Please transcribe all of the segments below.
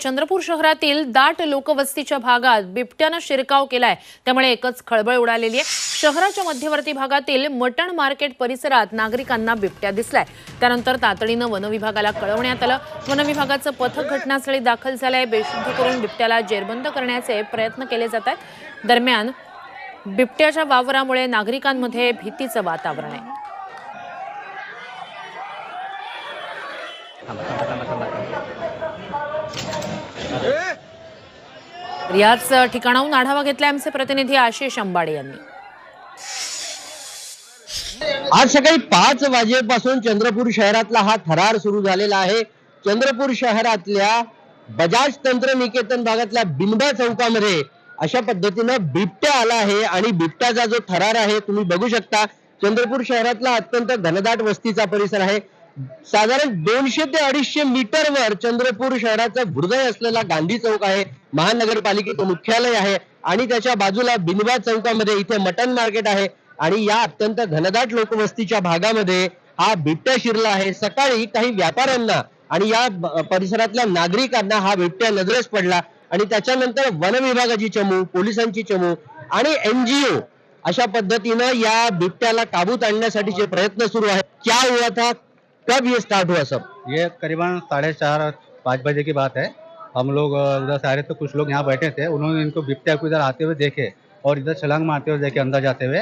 चंद्रपूर शहरातील दाट लोकवस्तीच्या भागात बिबट्यानं शिरकाव केलाय. त्यामुळे एकच खळबळ उडालेली आहे. शहराच्या मध्यवर्ती भागातील मटण मार्केट परिसरात नागरिकांना बिबट्या दिसलाय. त्यानंतर तातडीनं वनविभागाला कळवण्यात आलं. वनविभागाचं पथक घटनास्थळी दाखल झालंय. बेशुद्ध करून बिबट्याला जेरबंद करण्याचे प्रयत्न केले जात आहेत दरम्यान बिबट्याच्या वावरामुळे नागरिकांमध्ये भीतीचं वातावरण आहे. याच ठिकाणाहून आढावा घेतला आमचे प्रतिनिधी आशिष अंबाडे यांनी. आज सकाळी पाच वाजेपासून चंद्रपूर शहरातला हा थरार सुरू झालेला आहे. चंद्रपूर शहरातल्या बजाज तंत्रनिकेतन भागातल्या बिनबा चौकामध्ये अशा पद्धतीनं बिबट्या आला आहे आणि बिबट्याचा जो थरार आहे तुम्ही बघू शकता चंद्रपूर शहरातला अत्यंत घनदाट वस्तीचा परिसर आहे. साधारण दोनशे ते अडीचशे मीटरवर चंद्रपूर शहराचा हृदय असलेला गांधी चौक आहे. महानगरपालिकेचं मुख्यालय आहे. आणि त्याच्या बाजूला बिनबाद चौकामध्ये इथे मटन मार्केट आहे. आणि या अत्यंत घनदाट लोकवस्तीच्या भागामध्ये हा बिबट्या शिरला आहे. सकाळी काही व्यापाऱ्यांना आणि या परिसरातल्या नागरिकांना हा बिबट्या नजरेस पडला. आणि त्याच्यानंतर वन विभागाची चमू पोलिसांची चमू आणि एनजीओ अशा पद्धतीनं या बिबट्याला काबूत आणण्यासाठीचे प्रयत्न सुरू आहेत. क्या हुआ था? कब ये स्टार्ट हुआ सब? ये करीबन साढ़े चार पाँच बजे की बात है। हम लोग उधर से आ रहे थे कुछ लोग यहाँ बैठे थे। उन्होंने इनको बिपट्या को इधर आते हुए देखे और इधर छलांग मारते हुए देखे अंदर जाते हुए।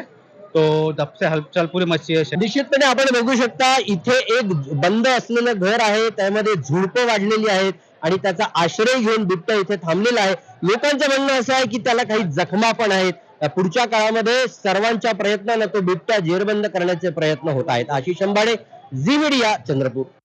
तो तब से हलचल पूरी मची है निश्चितपणे आपण बघू शकता इथे एक बंद असलेलं घर आहे त्यामध्ये झुडपं वाढलेली आहेत आणि त्याचा आश्रय घेऊन बिबट्या इथे थांबलेला आहे. लोकांचं म्हणणं असं आहे की त्याला काही जखमा पण आहेत. पुढच्या काळामध्ये सर्वांच्या प्रयत्नानं तो बिबट्या जेरबंद करण्याचे प्रयत्न होत आहेत. Ashish Ambade Zee Media Chandrapur.